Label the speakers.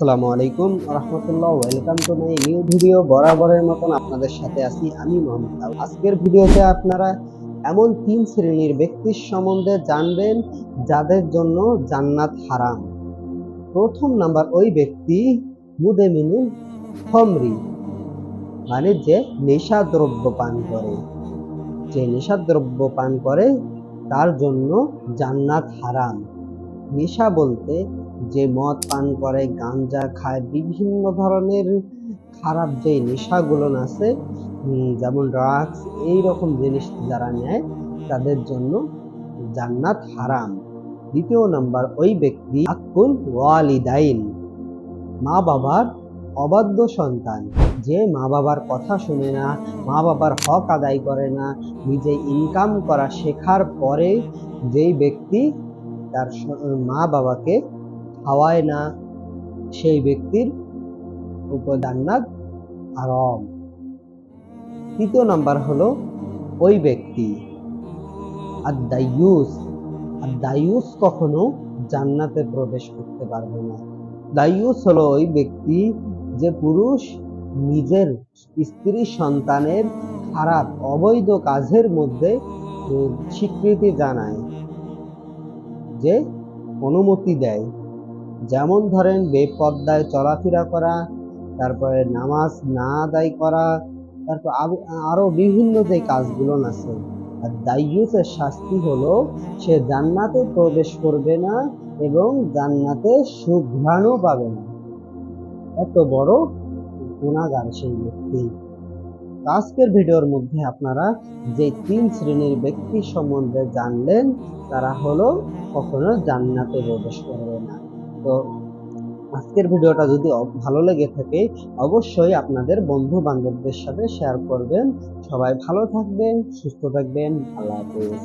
Speaker 1: আসসালামু আলাইকুম রহমতুল্লাহ welcome to my new video. বরাবরের মতন আপনাদের সাথে আছি আমি মোহাম্মদ আজকের ভিডিওতে আপনারা এমন তিন শ্রেণির ব্যক্তির সম্বন্ধে জানবেন যাদের জন্য জান্নাত হারাম। প্রথম নাম্বার ওই ব্যক্তি মুদেমিনুল খমরি মানে যে নেশা দ্রব্য পান করে। যে নেশা দ্রব্য পান করে, তার জন্য জান্নাত হারাম। নেশা বলতে যে মদ পান করে, গাঞ্জা খায়, বিভিন্ন ধরনের খারাপ যে নেশাগুলো আছে যেমন ড্রাগস এই রকম জিনিস যারা নেয়, তাদের জন্য জান্নাত হারাম। দ্বিতীয় নাম্বার, ওই ব্যক্তি আকুল ওয়ালিদাইন মা বাবার অবাধ্য সন্তান। যে মা বাবার কথা শুনে না মা বাবার হক আদায় করে না, নিজে ইনকাম করা শেখার পরে যেই ব্যক্তি তার মা বাবাকে খাওয়ায় না সেই ব্যক্তির উপর জান্নাত হারাম। তৃতীয় নাম্বার হলো ওই ব্যক্তি আর দায়ুস আর দায়ুস কখনো জান্নাতে প্রবেশ করতে পারবে না। দায়ুস হলো ওই ব্যক্তি যে পুরুষ নিজের স্ত্রী সন্তানের খারাপ, অবৈধ কাজের মধ্যে স্বীকৃতি জানায়, যে অনুমতি দেয়। যেমন ধরেন বেপর্দায় চলাফেরা করা, তারপরে নামাজ না আদায় করা, তারপর আরো- আরও বিভিন্ন যে কাজগুলো আছে। আর দায়ুসের শাস্তি হলো সে জান্নাতে প্রবেশ করবে না এবং জান্নাতে সুঘ্রাণও পাবে না। এত বড় গুণাগার সেই ব্যক্তি। আজকের ভিডিওর মধ্যে আপনারা যে তিন শ্রেণির ব্যক্তি সম্বন্ধে জানলেন, তারা হলো কখনো জান্নাতে প্রবেশ করবে না। তো আজকের ভিডিওটা যদি ভালো লেগে থাকে, অবশ্যই আপনাদের বন্ধু বান্ধবদের সাথে শেয়ার করবেন। সবাই ভালো থাকবেন, সুস্থ থাকবেন, আল্লাহ হাফেজ।